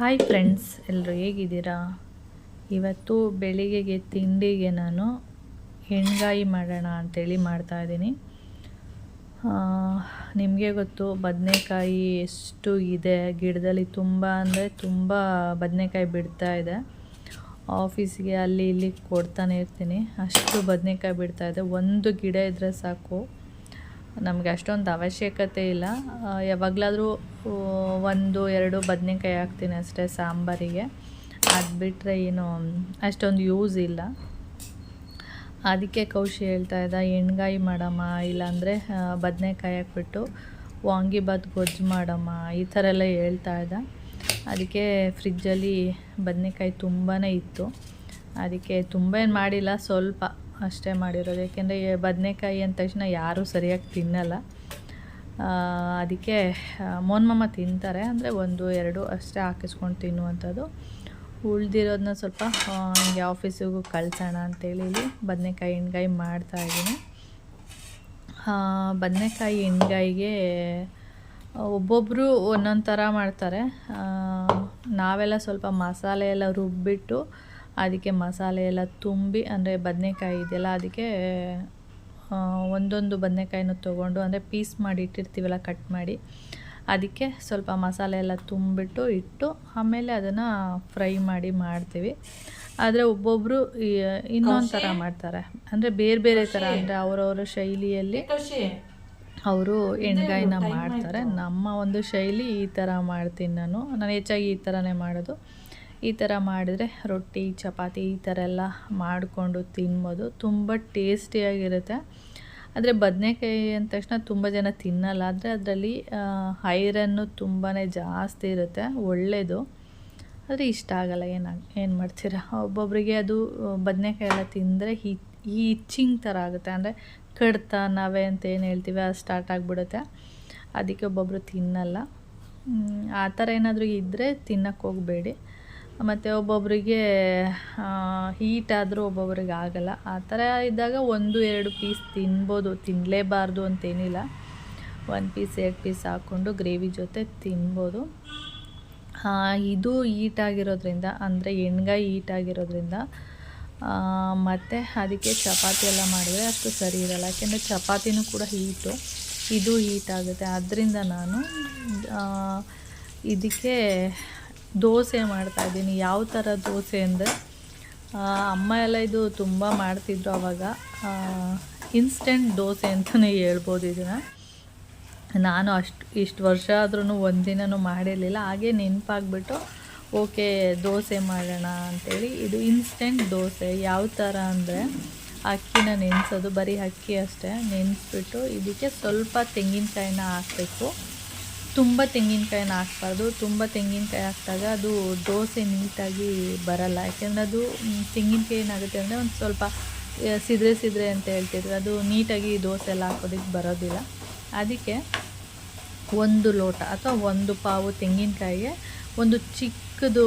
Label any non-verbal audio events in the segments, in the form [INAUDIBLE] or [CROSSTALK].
Hi friends ಎಲ್ಲರೂ ಹೇಗಿದ್ದೀರಾ? ಇವತ್ತು ಬೆಳಿಗ್ಗೆಗೆ, ತಿಂಡಿಗೆ ನಾನು ಹೆಣ್ಗಾಯಿ ಮಾಡೋಣ ಅಂತೇಳಿ ಮಾಡ್ತಾಯಿದ್ದೀನಿ ನಿಮಗೆ ಗೊತ್ತು, ಬದನೆಕಾಯಿ ಎಷ್ಟು ಇದೆ? ಗಿಡದಲ್ಲಿ ತುಂಬ ಅಂದರೆ ತುಂಬ ಬದನೆಕಾಯಿ ಬಿಡ್ತಾ ಇದೆ. ಆಫೀಸ್ಗೆ ಅಲ್ಲಿ ಇಲ್ಲಿ ಕೊಡ್ತಾನೆ ಇರ್ತೀನಿ. ಅಷ್ಟು ಬದನೆಕಾಯಿ ಬಿಡ್ತಾ ಇದೆ. ಒಂದು ಗಿಡ ಇದ್ದರೆ ಸಾಕು. ನಮಗೆ ಅಷ್ಟೊಂದು ಅವಶ್ಯಕತೆ ಇಲ್ಲ. ಯಾವಾಗಲಾದರೂ ಒಂದು, ಎರಡು ಬದನೆಕಾಯಿ ಹಾಕ್ತೀನಿ ಅಷ್ಟೇ ಸಾಂಬಾರಿಗೆ. ಅದು ಬಿಟ್ಟರೆ ಏನು, ಅಷ್ಟೊಂದು ಯೂಸ್ ಇಲ್ಲ. ಅದಕ್ಕೆ ಕೌಶಿ ಹೇಳ್ತಾ ಇದ್ದ, ಎಣ್ಗಾಯಿ ಮಾಡಮ್ಮ, ಇಲ್ಲಾಂದರೆ ಬದನೆಕಾಯಿ ಹಾಕ್ಬಿಟ್ಟು ವಾಂಗಿಬಾತ್ ಗೊಜ್ಜು ಮಾಡಮ್ಮ, ಈ ಥರ ಎಲ್ಲ ಹೇಳ್ತಾ ಇದ್ದ. ಅದಕ್ಕೆ ಫ್ರಿಜ್ಜಲ್ಲಿ ಬದನೆಕಾಯಿ ತುಂಬಾ ಇತ್ತು. ಅದಕ್ಕೆ ತುಂಬ ಏನು ಮಾಡಿಲ್ಲ, ಸ್ವಲ್ಪ. ಅಷ್ಟೇ ಮಾಡಿರೋದು. ಏಕೆಂದರೆ ಬದನೆಕಾಯಿ ಅಂದ ತಕ್ಷಣ ಯಾರೂ ಸರಿಯಾಗಿ ತಿನ್ನಲ್ಲ. ಅದಕ್ಕೆ ಮೋನ್ಮಮ್ಮ ತಿಂತಾರೆ. ಅಂದರೆ ಒಂದು, ಎರಡು ಅಷ್ಟೇ ಹಾಕಿಸ್ಕೊಂಡು ತಿನ್ನುವಂಥದ್ದು. ಉಳ್ದಿರೋದನ್ನ ಸ್ವಲ್ಪ ಹಿಂಗೆ ಆಫೀಸಿಗೂ ಕಳ್ಸೋಣ ಅಂತೇಳಿ ಇಲ್ಲಿ ಬದನೆಕಾಯಿ ಮಾಡ್ತಾ ಇದ್ದೀನಿ. ಬದನೆಕಾಯಿ ಎಣ್ಗಾಯಿಗೆ ಒಬ್ಬೊಬ್ಬರು ಒಂದೊಂದು ಥರ ಮಾಡ್ತಾರೆ. ನಾವೆಲ್ಲ ಸ್ವಲ್ಪ ಮಸಾಲೆ ಎಲ್ಲ ರುಬ್ಬಿಟ್ಟು ಅದಕ್ಕೆ ಮಸಾಲೆ ಎಲ್ಲ ತುಂಬಿ ಅಂದರೆ ಬದನೆಕಾಯಿ ಇದೆಯಲ್ಲ ಅದಕ್ಕೆ ಒಂದೊಂದು ಬದನೆಕಾಯಿನೂ ತೊಗೊಂಡು ಅಂದರೆ ಪೀಸ್ ಮಾಡಿ ಇಟ್ಟಿರ್ತೀವಲ್ಲ ಕಟ್ ಮಾಡಿ ಅದಕ್ಕೆ ಸ್ವಲ್ಪ ಮಸಾಲೆ ಎಲ್ಲ ತುಂಬಿಟ್ಟು ಇಟ್ಟು ಆಮೇಲೆ ಅದನ್ನು ಫ್ರೈ ಮಾಡಿ ಮಾಡ್ತೀವಿ. ಆದರೆ ಒಬ್ಬೊಬ್ಬರು ಇನ್ನೊಂದು ಥರ ಮಾಡ್ತಾರೆ. ಅಂದರೆ ಬೇರೆ ಬೇರೆ ಥರ ಅಂದರೆ ಅವರವರ ಶೈಲಿಯಲ್ಲಿ ಅವರು ಎಣ್ಗಾಯಿನ ಮಾಡ್ತಾರೆ. ನಮ್ಮ ಒಂದು ಶೈಲಿ ಈ ಥರ ಮಾಡ್ತೀನಿ ನಾನು. ನಾನು ಹೆಚ್ಚಾಗಿ ಈ ಥರನೇ ಮಾಡೋದು. ಈ ಥರ ಮಾಡಿದರೆ ರೊಟ್ಟಿ, ಚಪಾತಿ ಈ ಥರ ಎಲ್ಲ ಮಾಡಿಕೊಂಡು ತಿನ್ಬೋದು. ತುಂಬ ಟೇಸ್ಟಿಯಾಗಿರುತ್ತೆ. ಆದರೆ ಬದನೆಕಾಯಿ ಅಂದ ತಕ್ಷಣ ತುಂಬ ಜನ ತಿನ್ನಲ್ಲ. ಆದರೆ ಅದರಲ್ಲಿ ಐರನ್ನು ತುಂಬಾ ಜಾಸ್ತಿ ಇರುತ್ತೆ. ಒಳ್ಳೆಯದು ಆದರೆ ಇಷ್ಟ ಆಗಲ್ಲ. ಏನಾಗ ಏನು ಮಾಡ್ತೀರಾ? ಒಬ್ಬೊಬ್ಬರಿಗೆ ಅದು ಬದನೆಕಾಯಿ ಎಲ್ಲ ತಿಂದರೆ ಹಿ ಇಚ್ಚಿಂಗ್ ಥರ ಆಗುತ್ತೆ. ಅಂದರೆ ಕಡ್ತ ನಾವೇ ಅಂತ ಏನು ಹೇಳ್ತೀವಿ, ಅದು ಸ್ಟಾರ್ಟ್ ಆಗಿಬಿಡುತ್ತೆ. ಅದಕ್ಕೆ ಒಬ್ಬೊಬ್ಬರು ತಿನ್ನಲ್ಲ. ಆ ಥರ ಏನಾದರೂ ಇದ್ದರೆ ತಿನ್ನಕ್ಕೆ ಹೋಗಬೇಡಿ. ಮತ್ತು ಒಬ್ಬೊಬ್ಬರಿಗೆ ಹೀಟ್ ಆದರೂ ಒಬ್ಬೊಬ್ರಿಗೆ ಆಗಲ್ಲ. ಆ ಥರ ಇದ್ದಾಗ ಒಂದು, ಎರಡು ಪೀಸ್ ತಿನ್ಬೋದು. ತಿನ್ನಲೇಬಾರ್ದು ಅಂತೇನಿಲ್ಲ. ಒಂದು ಪೀಸ್ ಎರಡು ಪೀಸ್ ಹಾಕ್ಕೊಂಡು ಗ್ರೇವಿ ಜೊತೆ ತಿನ್ಬೋದು. ಇದು ಹೀಟ್ ಆಗಿರೋದ್ರಿಂದ, ಅಂದರೆ ಎಣ್ಗಾಯಿ ಹೀಟ್ ಆಗಿರೋದ್ರಿಂದ ಮತ್ತು ಅದಕ್ಕೆ ಚಪಾತಿ ಎಲ್ಲ ಮಾಡಿದರೆ ಅಷ್ಟು ಸರಿ ಇರಲ್ಲ. ಯಾಕೆಂದರೆ ಚಪಾತಿನೂ ಕೂಡ ಹೀಟು ಇದು ಹೀಟ್ ಆಗುತ್ತೆ. ಅದರಿಂದ ನಾನು ಇದಕ್ಕೆ ದೋಸೆ ಮಾಡ್ತಾ ಇದ್ದೀನಿ. ಯಾವ ಥರ ದೋಸೆ ಅಂದರೆ ಅಮ್ಮ ಎಲ್ಲ ಇದು ತುಂಬ ಮಾಡ್ತಿದ್ರು ಆವಾಗ ಇನ್ಸ್ಟೆಂಟ್ ದೋಸೆ ಅಂತಲೇ ಹೇಳ್ಬೋದು ಇದನ್ನು. ನಾನು ಅಷ್ಟು, ಇಷ್ಟು ವರ್ಷ ಆದ್ರೂ ಒಂದಿನೂ ಮಾಡಿರಲಿಲ್ಲ. ಹಾಗೆ ನೆನಪಾಗ್ಬಿಟ್ಟು, ಓಕೆ, ದೋಸೆ ಮಾಡೋಣ ಅಂಥೇಳಿ ಇದು ಇನ್ಸ್ಟೆಂಟ್ ದೋಸೆ. ಯಾವ ಥರ ಅಂದರೆ, ಅಕ್ಕಿನ ನೆನೆಸೋದು. ಬರೀ ಅಕ್ಕಿ ಅಷ್ಟೇ. ನೆನೆಸ್ಬಿಟ್ಟು ಇದಕ್ಕೆ ಸ್ವಲ್ಪ ತೆಂಗಿನಕಾಯಿನ ಹಾಕಬೇಕು. ತುಂಬ ತೆಂಗಿನಕಾಯಿನ ಹಾಕ್ಬಾರ್ದು, ತುಂಬ ತೆಂಗಿನಕಾಯಿ ಹಾಕಿದಾಗ ಅದು ದೋಸೆ ನೀಟಾಗಿ ಬರಲ್ಲ. ಯಾಕೆಂದರೆ ಅದು ತೆಂಗಿನಕಾಯಿ ಏನಾಗುತ್ತೆ ಅಂದರೆ ಒಂದು ಸ್ವಲ್ಪ ಸಿದ್ರೆ ಸಿದ್ರೆ ಅಂತ ಹೇಳ್ತಿದ್ರು. ಅದು ನೀಟಾಗಿ ದೋಸೆ ಎಲ್ಲ ಹಾಕೋದಕ್ಕೆ ಬರೋದಿಲ್ಲ. ಅದಕ್ಕೆ ಒಂದು ಲೋಟ ಅಥವಾ ಒಂದು ಪಾವು ತೆಂಗಿನಕಾಯಿಗೆ ಒಂದು ಚಿಕ್ಕದು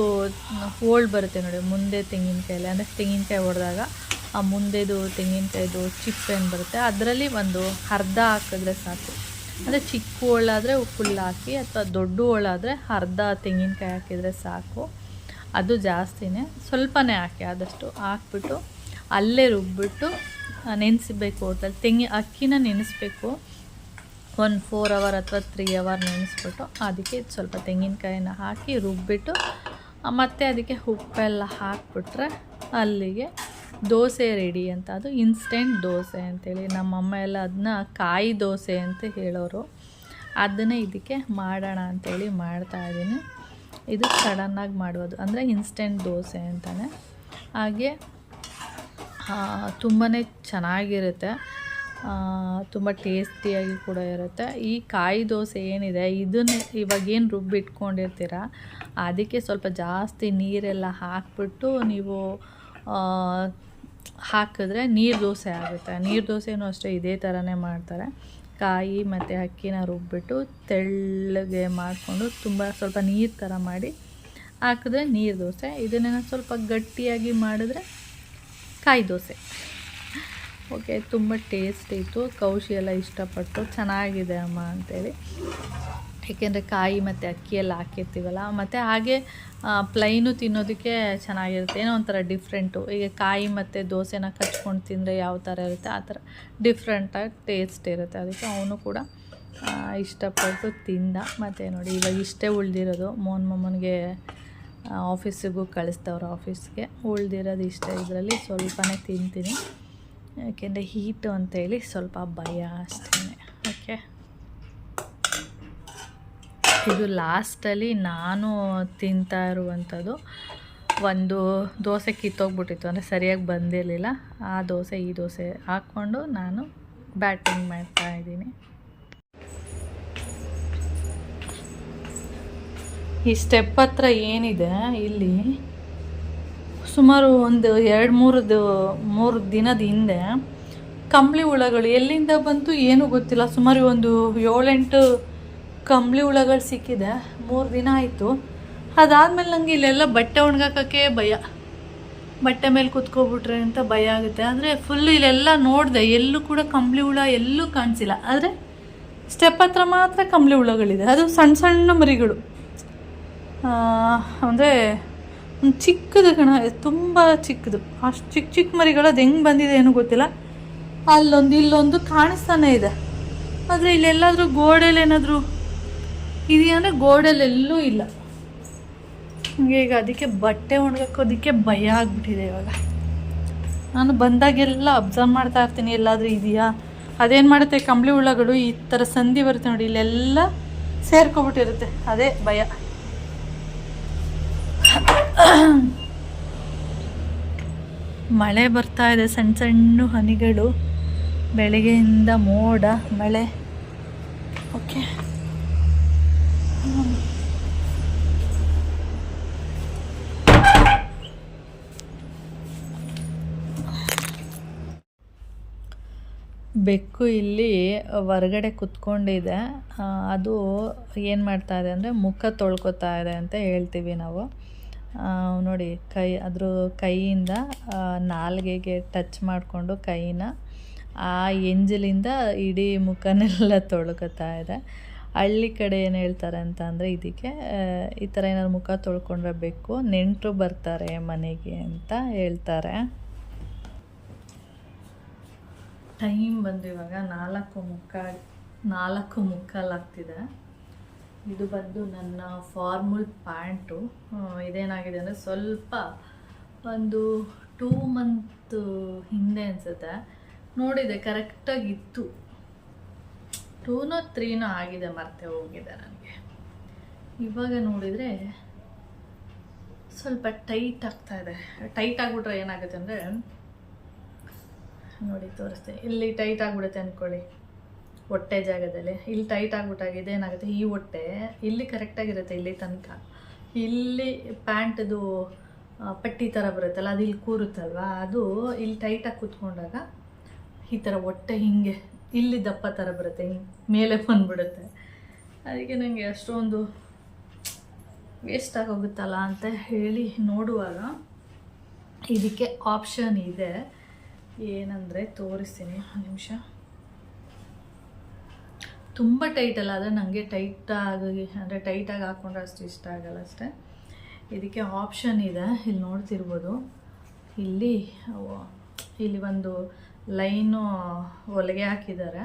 ಹೋಳು ಬರುತ್ತೆ ನೋಡಿ, ಮುಂದೆ ತೆಂಗಿನಕಾಯಲ್ಲಿ. ಅಂದರೆ ತೆಂಗಿನಕಾಯಿ ಹೊಡೆದಾಗ ಆ ಮುಂದೆದು ತೆಂಗಿನಕಾಯಿದು ಚಿಪ್ಪೇನು ಬರುತ್ತೆ. ಅದರಲ್ಲಿ ಒಂದು ಅರ್ಧ ಹಾಕಿದ್ರೆ ಸಾಕು. ಅಂದರೆ ಚಿಕ್ಕ ಹೋಳಾದರೆ ಫುಲ್ ಹಾಕಿ ಅಥವಾ ದೊಡ್ಡ ಹೋಳಾದರೆ ಅರ್ಧ ತೆಂಗಿನಕಾಯಿ ಹಾಕಿದರೆ ಸಾಕು. ಅದು ಜಾಸ್ತಿನೇ. ಸ್ವಲ್ಪನೇ ಹಾಕಿ, ಆದಷ್ಟು ಹಾಕ್ಬಿಟ್ಟು ಅಲ್ಲೇ ರುಬ್ಬಿಟ್ಟು ನೆನೆಸಬೇಕು ಹೋಟಲ್. ತೆಂಗಿ, ಅಕ್ಕಿನ ನೆನೆಸ್ಬೇಕು. ಒಂದು ಫೋರ್ ಅವರ್ ಅಥವಾ ತ್ರೀ ಅವರ್ ನೆನೆಸ್ಬಿಟ್ಟು ಅದಕ್ಕೆ ಸ್ವಲ್ಪ ತೆಂಗಿನಕಾಯಿನ ಹಾಕಿ ರುಬ್ಬಿಟ್ಟು ಮತ್ತು ಮತ್ತೆ ಅದಕ್ಕೆ ಉಪ್ಪೆಲ್ಲ ಹಾಕ್ಬಿಟ್ರೆ ಅಲ್ಲಿಗೆ ದೋಸೆ ರೆಡಿ ಅಂತ. ಅದು ಇನ್ಸ್ಟೆಂಟ್ ದೋಸೆ ಅಂತೇಳಿ. ನಮ್ಮಮ್ಮ ಎಲ್ಲ ಅದನ್ನ ಕಾಯಿ ದೋಸೆ ಅಂತ ಹೇಳೋರು. ಅದನ್ನೇ ಇದಕ್ಕೆ ಮಾಡೋಣ ಮಾಡ್ತಾ ಇದ್ದೀನಿ. ಇದು ಸಡನ್ನಾಗಿ ಮಾಡೋದು ಅಂದರೆ ಇನ್ಸ್ಟೆಂಟ್ ದೋಸೆ ಅಂತಲೇ ಹಾಗೆ ತುಂಬಾ ಚೆನ್ನಾಗಿರುತ್ತೆ. ತುಂಬ ಟೇಸ್ಟಿಯಾಗಿ ಕೂಡ ಇರುತ್ತೆ. ಈ ಕಾಯಿ ದೋಸೆ ಏನಿದೆ, ಇದನ್ನು ಇವಾಗೇನು ರುಬ್ಬಿಟ್ಕೊಂಡಿರ್ತೀರ ಅದಕ್ಕೆ ಸ್ವಲ್ಪ ಜಾಸ್ತಿ ನೀರೆಲ್ಲ ಹಾಕ್ಬಿಟ್ಟು ನೀವು ಹಾಕಿದ್ರೆ ನೀರು ದೋಸೆ ಆಗುತ್ತೆ. ನೀರು ದೋಸೆನೂ ಅಷ್ಟೇ ಇದೇ ಥರನೇ ಮಾಡ್ತಾರೆ. ಕಾಯಿ ಮತ್ತು ಅಕ್ಕಿನ ರುಬ್ಬಿಟ್ಟು ತೆಳ್ಳಗೆ ಮಾಡಿಕೊಂಡು ತುಂಬ ಸ್ವಲ್ಪ ನೀರು ಥರ ಮಾಡಿ ಹಾಕಿದ್ರೆ ನೀರು ದೋಸೆ. ಇದನ್ನು ಸ್ವಲ್ಪ ಗಟ್ಟಿಯಾಗಿ ಮಾಡಿದ್ರೆ ಕಾಯಿ ದೋಸೆ. ಓಕೆ, ತುಂಬ ಟೇಸ್ಟ್ ಇತ್ತು. ಕೌಶಿ ಎಲ್ಲ ಇಷ್ಟಪಟ್ಟು. ಚೆನ್ನಾಗಿದೆ ಅಮ್ಮ ಅಂತೇಳಿ. ಏಕೆಂದರೆ ಕಾಯಿ ಮತ್ತು ಅಕ್ಕಿಯೆಲ್ಲ ಹಾಕಿರ್ತೀವಲ್ಲ, ಮತ್ತು ಹಾಗೆ ಪ್ಲೈನು ತಿನ್ನೋದಕ್ಕೆ ಚೆನ್ನಾಗಿರುತ್ತೆ. ಏನೋ ಒಂಥರ ಡಿಫ್ರೆಂಟು ಈಗ ಕಾಯಿ ಮತ್ತು ದೋಸೆನ ಕಚ್ಕೊಂಡು ತಿಂದರೆ ಯಾವ ಥರ ಇರುತ್ತೆ, ಆ ಥರ ಡಿಫ್ರೆಂಟಾಗಿ ಟೇಸ್ಟ್ ಇರುತ್ತೆ. ಅದಕ್ಕೆ ಅವನು ಕೂಡ ಇಷ್ಟಪಟ್ಟು ತಿಂದ. ಮತ್ತು ನೋಡಿ, ಇವಾಗ ಇಷ್ಟೇ ಉಳ್ದಿರೋದು. ಮೋಹನ್ ಮೊಮ್ಮನಿಗೆ ಆಫೀಸಿಗೂ ಕಳಿಸ್ತವ್ರು ಆಫೀಸ್ಗೆ ಉಳ್ದಿರೋದು ಇಷ್ಟ. ಇದರಲ್ಲಿ ಸ್ವಲ್ಪನೇ ತಿಂತೀನಿ. ಯಾಕೆಂದರೆ ಹೀಟು ಅಂತೇಳಿ ಸ್ವಲ್ಪ ಭಯ ಅಷ್ಟೇ ಓಕೆ ಇದು ಲಾಸ್ಟಲ್ಲಿ ನಾನು ತಿಂತಾ ಇರುವಂಥದ್ದು ಒಂದು ದೋಸೆ ಕಿತ್ತೋಗ್ಬಿಟ್ಟಿತ್ತು, ಅಂದರೆ ಸರಿಯಾಗಿ ಬಂದಿರಲಿಲ್ಲ. ಆ ದೋಸೆ, ಈ ದೋಸೆ ಹಾಕ್ಕೊಂಡು ನಾನು ಬ್ಯಾಟಿಂಗ್ ಮಾಡ್ತಾ ಇದ್ದೀನಿ. ಈ ಸ್ಟೆಪ್ ಹತ್ರ ಏನಿದೆ, ಇಲ್ಲಿ ಸುಮಾರು ಒಂದು ಎರಡು ಮೂರದು ಮೂರು ದಿನದ ಹಿಂದೆ ಕಂಬಳಿ ಹುಳಗಳು ಎಲ್ಲಿಂದ ಬಂತು ಏನೂ ಗೊತ್ತಿಲ್ಲ. ಸುಮಾರು ಒಂದು ಏಳೆಂಟು ಕಂಬಳಿ ಹುಳಗಳು ಸಿಕ್ಕಿದೆ, ಮೂರು ದಿನ ಆಯಿತು. ಅದಾದಮೇಲೆ ನನಗೆ ಇಲ್ಲೆಲ್ಲ ಬಟ್ಟೆ ಒಣಗಾಕೋಕ್ಕೆ ಭಯ. ಬಟ್ಟೆ ಮೇಲೆ ಕುತ್ಕೊಬಿಟ್ರೆ ಅಂತ ಭಯ ಆಗುತ್ತೆ. ಅಂದರೆ ಫುಲ್ ಇಲ್ಲೆಲ್ಲ ನೋಡಿದೆ, ಎಲ್ಲೂ ಕೂಡ ಕಂಬಳಿ ಹುಳ ಎಲ್ಲೂ ಕಾಣಿಸಿಲ್ಲ. ಆದರೆ ಸ್ಟೆಪ್ ಹತ್ರ ಮಾತ್ರ ಕಂಬಳಿ ಹುಳಗಳಿದೆ. ಅದು ಸಣ್ಣ ಸಣ್ಣ ಮರಿಗಳು. ಅಂದರೆ ಒಂದು ಚಿಕ್ಕದು ಕಣ, ತುಂಬ ಚಿಕ್ಕದು. ಅಷ್ಟು ಚಿಕ್ಕ ಚಿಕ್ಕ ಮರಿಗಳು, ಅದು ಹೆಂಗೆ ಬಂದಿದೆ ಏನೂ ಗೊತ್ತಿಲ್ಲ. ಅಲ್ಲೊಂದು ಇಲ್ಲೊಂದು ಕಾಣಿಸ್ತಾನೆ ಇದೆ. ಆದರೆ ಇಲ್ಲೆಲ್ಲಾದರೂ ಗೋಡೆಲೇನಾದರೂ ಇದೆಯಾ ಅಂದರೆ ಗೋಡಲ್ಲೆಲ್ಲೂ ಇಲ್ಲ. ಈಗ ಅದಕ್ಕೆ ಬಟ್ಟೆ ಒಣಗಾಕೋದಕ್ಕೆ ಭಯ ಆಗಿಬಿಟ್ಟಿದೆ ಇವಾಗ. ನಾನು ಬಂದಾಗೆಲ್ಲ ಅಬ್ಸರ್ವ್ ಮಾಡ್ತಾ ಇರ್ತೀನಿ, ಎಲ್ಲಾದರೂ ಇದೆಯಾ? ಅದೇನು ಮಾಡುತ್ತೆ, ಕಂಬಳಿ ಹುಳಗಳು ಈ ಥರ ಸಂಧಿ ಬರುತ್ತೆ ನೋಡಿ, ಇಲ್ಲೆಲ್ಲ ಸೇರ್ಕೊಬಿಟ್ಟಿರುತ್ತೆ. ಅದೇ ಭಯ. ಮಳೆ ಬರ್ತಾ ಇದೆ ಸಣ್ಣ ಸಣ್ಣ ಹನಿಗಳು, ಬೆಳಗ್ಗೆಯಿಂದ ಮೋಡ, ಮಳೆ. ಓಕೆ ಬೆಕ್ಕು ಇಲ್ಲಿ ಹೊರಗಡೆ ಕುತ್ಕೊಂಡಿದೆ. ಅದು ಏನು ಮಾಡ್ತಾ ಇದೆ ಅಂದರೆ ಮುಖ ತೊಳ್ಕೊತಾ ಇದೆ ಅಂತ ಹೇಳ್ತೀವಿ ನಾವು. ನೋಡಿ, ಕೈ, ಅದ್ರ ಕೈಯಿಂದ ನಾಲ್ಗೆಗೆ ಟಚ್ ಮಾಡಿಕೊಂಡು ಕೈನ, ಆ ಎಂಜಲಿಂದ ಇಡೀ ಮುಖನೆಲ್ಲ ತೊಳ್ಕೊತಾ ಇದೆ. ಹಳ್ಳಿ ಕಡೆ ಏನು ಹೇಳ್ತಾರೆ ಅಂತ ಅಂದರೆ ಇದಕ್ಕೆ ಈ ಥರ ಏನಾದ್ರು ಮುಖ ತೊಳ್ಕೊಂಡ್ರೆ ಬೆಕ್ಕು ನೆಂಟರು ಬರ್ತಾರೆ ಮನೆಗೆ ಅಂತ ಹೇಳ್ತಾರೆ. ಟೈಮ್ ಬಂದು ಇವಾಗ ನಾಲ್ಕು ಮುಕ್ಕಾಲ್, ನಾಲ್ಕು ಮುಕ್ಕಾಲಾಗ್ತಿದೆ. ಇದು ಬಂದು ನನ್ನ ಫಾರ್ಮುಲ್ ಪ್ಯಾಂಟು. ಇದೇನಾಗಿದೆ ಅಂದರೆ ಸ್ವಲ್ಪ ಒಂದು ಟೂ ಮಂತ್ ಹಿಂದೆ ಅನಿಸುತ್ತೆ. ನೋಡಿದೆ ಕರೆಕ್ಟಾಗಿ ಇತ್ತು ಟೂನೋ ತ್ರೀನೋ ಆಗಿದೆ ಮರ್ತೆ ಹೋಗಿದೆ ನನಗೆ. ಇವಾಗ ನೋಡಿದರೆ ಸ್ವಲ್ಪ ಟೈಟ್ ಆಗ್ತಾ ಇದೆ. ಟೈಟ್ ಆಗಿಬಿಟ್ರೆ ಏನಾಗುತ್ತೆ ಅಂದರೆ ನೋಡಿ, ತೋರಿಸ್ತೀನಿ. ಇಲ್ಲಿ ಟೈಟ್ ಆಗಿಬಿಡುತ್ತೆ ಅಂದ್ಕೊಳ್ಳಿ ಹೊಟ್ಟೆ ಜಾಗದಲ್ಲಿ. ಇಲ್ಲಿ ಟೈಟ್ ಆಗಿಬಿಟ್ಟಾಗ ಏನಾಗುತ್ತೆ ಈ ಹೊಟ್ಟೆ. ಇಲ್ಲಿ ಕರೆಕ್ಟಾಗಿರುತ್ತೆ ಇಲ್ಲಿ ತನಕ. ಇಲ್ಲಿ ಪ್ಯಾಂಟ್ದು ಪಟ್ಟಿ ಥರ ಬರುತ್ತಲ್ಲ, ಅದು ಇಲ್ಲಿ ಕೂರುತ್ತಲ್ವಾ? ಅದು ಇಲ್ಲಿ ಟೈಟಾಗಿ ಕೂತ್ಕೊಂಡಾಗ ಈ ಥರ ಹೊಟ್ಟೆ ಹಿಂಗೆ, ಇಲ್ಲಿ ದಪ್ಪ ಥರ ಬರುತ್ತೆ. ಹಿಂಗೆ ಮೇಲೆ ಬಂದುಬಿಡುತ್ತೆ. ಅದಕ್ಕೆ ನನಗೆ ಅಷ್ಟೊಂದು ವೇಸ್ಟ್ ಆಗೋಗುತ್ತಲ್ಲ ಅಂತ ಹೇಳಿ ನೋಡುವಾಗ ಇದಕ್ಕೆ ಆಪ್ಷನ್ ಇದೆ. ಏನಂದರೆ ತೋರಿಸ್ತೀನಿ, ಒಂದು ನಿಮಿಷ. ತುಂಬ ಟೈಟಲ್ಲ ಆದರೆ ನನಗೆ ಟೈಟಾಗಿ ಅಂದರೆ ಟೈಟಾಗಿ ಹಾಕ್ಕೊಂಡ್ರೆ ಅಷ್ಟು ಇಷ್ಟ ಆಗಲ್ಲ ಅಷ್ಟೇ. ಇದಕ್ಕೆ ಆಪ್ಷನ್ ಇದೆ, ಇಲ್ಲಿ ನೋಡ್ತಿರ್ಬೋದು. ಇಲ್ಲಿ ಇಲ್ಲಿ ಒಂದು ಲೈನು ಹೊಲಿಗೆ ಹಾಕಿದ್ದಾರೆ.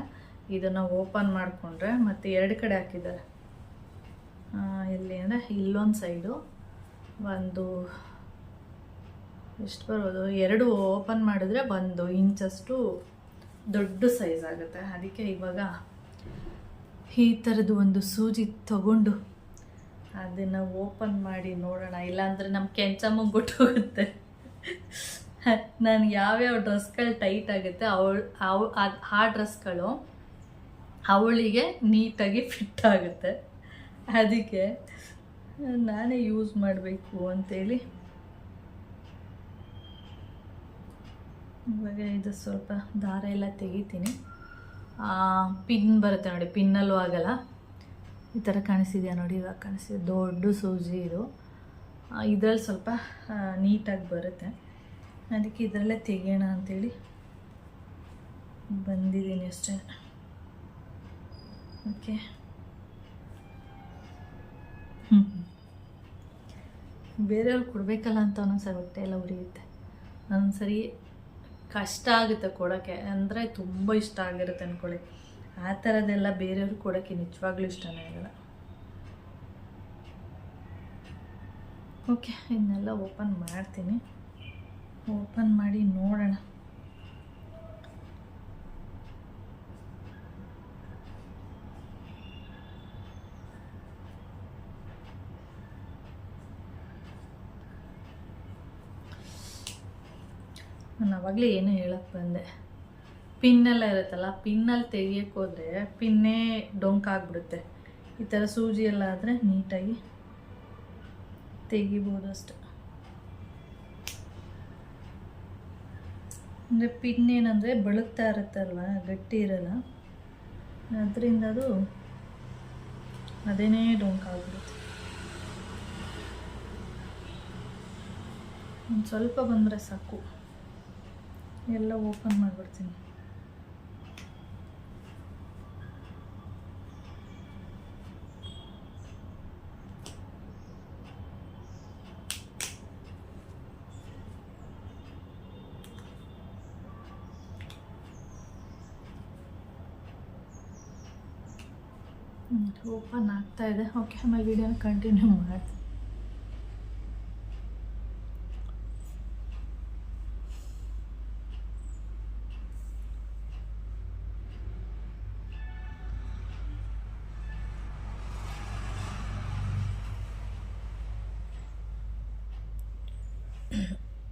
ಇದನ್ನು ಓಪನ್ ಮಾಡಿಕೊಂಡ್ರೆ ಮತ್ತು ಎರಡು ಕಡೆ ಹಾಕಿದ್ದಾರೆ. ಇಲ್ಲಿ ಅಂದರೆ, ಇಲ್ಲೊಂದು ಸೈಡು ಒಂದು ಎಷ್ಟು ಬರ್ಬೋದು ಎರಡು ಓಪನ್ ಮಾಡಿದ್ರೆ ಒಂದು ಇಂಚಷ್ಟು ದೊಡ್ಡ ಸೈಜ್ ಆಗುತ್ತೆ. ಅದಕ್ಕೆ ಇವಾಗ ಈ ಥರದ್ದು ಒಂದು ಸೂಜಿ ತಗೊಂಡು ಅದನ್ನು ಓಪನ್ ಮಾಡಿ ನೋಡೋಣ. ಇಲ್ಲಾಂದರೆ ನಮ್ಮ ಕೆಂಚಮ್ಮ ಹೋಗುತ್ತೆ. ನಾನು ಯಾವ್ಯಾವ ಡ್ರೆಸ್ಗಳು ಟೈಟ್ ಆಗುತ್ತೆ, ಅವಳು ಅವ್ ಆ ಡ್ರೆಸ್ಗಳು ಅವಳಿಗೆ ನೀಟಾಗಿ ಫಿಟ್ ಆಗುತ್ತೆ. ಅದಕ್ಕೆ ನಾನೇ ಯೂಸ್ ಮಾಡಬೇಕು ಅಂತೇಳಿ ಇವಾಗ ಇದು ಸ್ವಲ್ಪ ದಾರ ಎಲ್ಲ ತೆಗಿತೀನಿ. ಪಿನ್ ಬರುತ್ತೆ ನೋಡಿ ಪಿನ್ನಲ್ಲೂ ಆಗಲ್ಲ. ಈ ಥರ ಕಾಣಿಸಿದೆಯಾ ನೋಡಿ, ಇವಾಗ ಕಾಣಿಸಿದೆ. ದೊಡ್ಡ ಸೂಜಿ ಇದು. ಇದರಲ್ಲಿ ಸ್ವಲ್ಪ ನೀಟಾಗಿ ಬರುತ್ತೆ. ಅದಕ್ಕೆ ಇದರಲ್ಲೇ ತೆಗಿಯೋಣ ಅಂಥೇಳಿ ಬಂದಿದ್ದೀನಿ ಅಷ್ಟೇ. ಓಕೆ. ಹ್ಞೂ ಬೇರೆಯವ್ರಿಗೆ ಕೊಡಬೇಕಲ್ಲ ಅಂತ ಒಂದೊಂದ್ಸರಿ ಹೊಟ್ಟೆ ಎಲ್ಲ ಉರಿಯುತ್ತೆ. ಒಂದೊಂದ್ಸರಿ ಕಷ್ಟ ಆಗುತ್ತೆ ಕೊಡೋಕ್ಕೆ. ಅಂದರೆ ತುಂಬ ಇಷ್ಟ ಆಗಿರುತ್ತೆ ಅಂದ್ಕೊಳ್ಳಿ ಆ ಥರದ್ದೆಲ್ಲ ಬೇರೆಯವ್ರು ಕೊಡೋಕ್ಕೆ ನಿಜವಾಗ್ಲೂ ಇಷ್ಟನೇ ಆಗಲ್ಲ. ಓಕೆ ಇದನ್ನೆಲ್ಲ ಓಪನ್ ಮಾಡ್ತೀನಿ. ಓಪನ್ ಮಾಡಿ ನೋಡೋಣ. ನಾನು ಏನು ಹೇಳಕ್ಕೆ ಬಂದೆ. ಪಿನ್ನೆಲ್ಲ ಇರುತ್ತಲ್ಲ ಪಿನ್ನಲ್ಲಿ ತೆಗಿಯಕ್ಕೆ ಹೋದರೆ ಪಿನ್ನೇ ಡೊಂಕಾಗ್ಬಿಡುತ್ತೆ ಈ ಥರ ಸೂಜಿ ಎಲ್ಲ ಆದರೆ ನೀಟಾಗಿ ತೆಗಿಬೋದು ಅಷ್ಟೆ. ಅಂದರೆ ಪಿನ್ ಏನಂದರೆ ಬಳಕ್ತಾ ಇರುತ್ತಲ್ವ ಗಟ್ಟಿ ಇರಲ್ಲ. ಅದರಿಂದ ಅದು ಅದೇನೇ ಡೊಂಕಾಗ್ಬಿಡುತ್ತೆ ಒಂದು ಸ್ವಲ್ಪ ಬಂದರೆ ಸಾಕು. ಎಲ್ಲ ಓಪನ್ ಮಾಡಿಬಿಡ್ತೀನಿ. ಓಪನ್ ಆಗ್ತಾ ಇದೆ. ಓಕೆ ಆಮೇಲೆ ವಿಡಿಯೋನ ಕಂಟಿನ್ಯೂ ಮಾಡ್ತೀನಿ.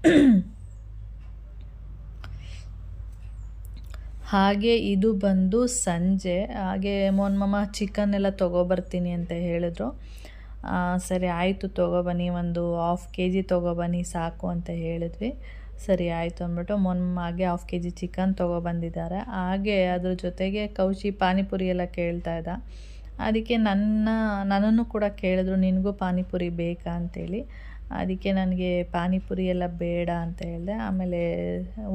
[CLEARS THROAT] ಹಾಗೆ ಇದು ಬಂದು ಸಂಜೆ, ಹಾಗೆ ಮೋನ್ ಮಮ್ಮ ಚಿಕನ್ ಎಲ್ಲ ತೊಗೊಬರ್ತೀನಿ ಅಂತ ಹೇಳಿದ್ರು. ಸರಿ ಆಯಿತು ತೊಗೊಬನ್ನಿ, ಒಂದು ಹಾಫ್ ಕೆ ಜಿ ತೊಗೊಬನ್ನಿ ಸಾಕು ಅಂತ ಹೇಳಿದ್ವಿ. ಸರಿ ಆಯಿತು ಅಂದ್ಬಿಟ್ಟು ಮೊನ್ ಹಾಗೆ ಹಾಫ್ ಕೆ ಜಿ ಚಿಕನ್ ತೊಗೊಬಂದಿದ್ದಾರೆ. ಹಾಗೆ ಅದ್ರ ಜೊತೆಗೆ ಕೌಶಿ ಪಾನಿಪುರಿ ಎಲ್ಲ ಕೇಳ್ತಾ ಇದ್ದ. ಅದಕ್ಕೆ ನನ್ನ, ನನ್ನನ್ನು ಕೂಡ ಕೇಳಿದ್ರು, ನಿನಗೂ ಪಾನಿಪುರಿ ಬೇಕಾ ಅಂತೇಳಿ. ಅದಕ್ಕೆ ನನಗೆ ಪಾನಿಪುರಿ ಎಲ್ಲ ಬೇಡ ಅಂತ ಹೇಳಿದೆ. ಆಮೇಲೆ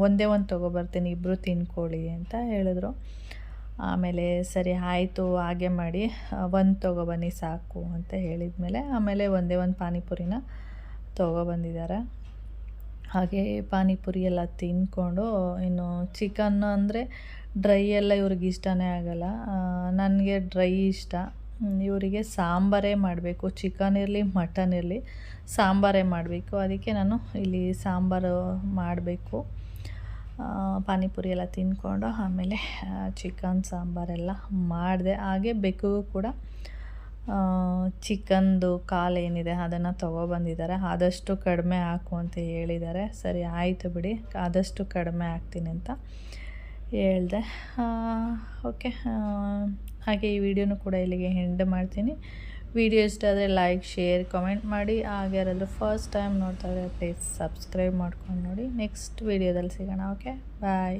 ಒಂದೇ ಒಂದು ತೊಗೊಬರ್ತೀನಿ ಇಬ್ಬರು ತಿನ್ಕೊಳ್ಳಿ ಅಂತ ಹೇಳಿದ್ರು. ಆಮೇಲೆ ಸರಿ ಆಯಿತು, ಹಾಗೆ ಮಾಡಿ ಒಂದು ತೊಗೊಬನ್ನಿ ಸಾಕು ಅಂತ ಹೇಳಿದ್ಮೇಲೆ ಆಮೇಲೆ ಒಂದೇ ಒಂದು ಪಾನಿಪುರಿನ ತೊಗೊಬಂದಿದ್ದಾರೆ. ಹಾಗೆ ಪಾನಿಪುರಿ ಎಲ್ಲ ತಿಂದ್ಕೊಂಡು ಇನ್ನು ಚಿಕನ್ ಅಂದರೆ ಡ್ರೈ ಎಲ್ಲ ಇವ್ರಿಗೆ ಇಷ್ಟನೇ ಆಗಲ್ಲ. ನನಗೆ ಡ್ರೈ ಇಷ್ಟ. ಇವರಿಗೆ ಸಾಂಬಾರೇ ಮಾಡಬೇಕು. ಚಿಕನ್ ಇರಲಿ, ಮಟನ್ ಇರಲಿ ಸಾಂಬಾರೇ ಮಾಡಬೇಕು. ಅದಕ್ಕೆ ನಾನು ಇಲ್ಲಿ ಸಾಂಬಾರು ಮಾಡಬೇಕು. ಪಾನಿಪುರಿ ಎಲ್ಲ ತಿಂದ್ಕೊಂಡು ಆಮೇಲೆ ಚಿಕನ್ ಸಾಂಬಾರೆಲ್ಲ ಮಾಡಿದೆ. ಹಾಗೆ ಬೆಕ್ಕು ಕೂಡ ಚಿಕನ್ದು ಕಾಲು ಏನಿದೆ ಅದನ್ನು ತೊಗೊಬಂದಿದ್ದಾರೆ. ಆದಷ್ಟು ಕಡಿಮೆ ಹಾಕು ಅಂತ ಹೇಳಿದ್ದಾರೆ. ಸರಿ, ಆಯಿತು ಬಿಡಿ. ಆದಷ್ಟು ಕಡಿಮೆ ಹಾಕ್ತೀನಿ ಅಂತ. ಹೇಳಿದೆ. ಓಕೆ. ಹಾಗೆ ಈ ವಿಡಿಯೋನು ಕೂಡ ಇಲ್ಲಿಗೆ ಎಂಡ್ ಮಾಡ್ತೀನಿ. ವಿಡಿಯೋ ಇಷ್ಟ ಆದರೆ ಲೈಕ್ ಶೇರ್ ಕಮೆಂಟ್ ಮಾಡಿ. ಹಾಗೆ ಯಾರಾದರೂ ಫಸ್ಟ್ ಟೈಮ್ ನೋಡ್ತಾ ಇದ್ದರೆ ಪ್ಲೀಸ್ ಸಬ್ಸ್ಕ್ರೈಬ್ ಮಾಡ್ಕೊಂಡು ನೋಡಿ. ನೆಕ್ಸ್ಟ್ ವಿಡಿಯೋದಲ್ಲಿ ಸಿಗೋಣ, ಓಕೆ? ಬಾಯ್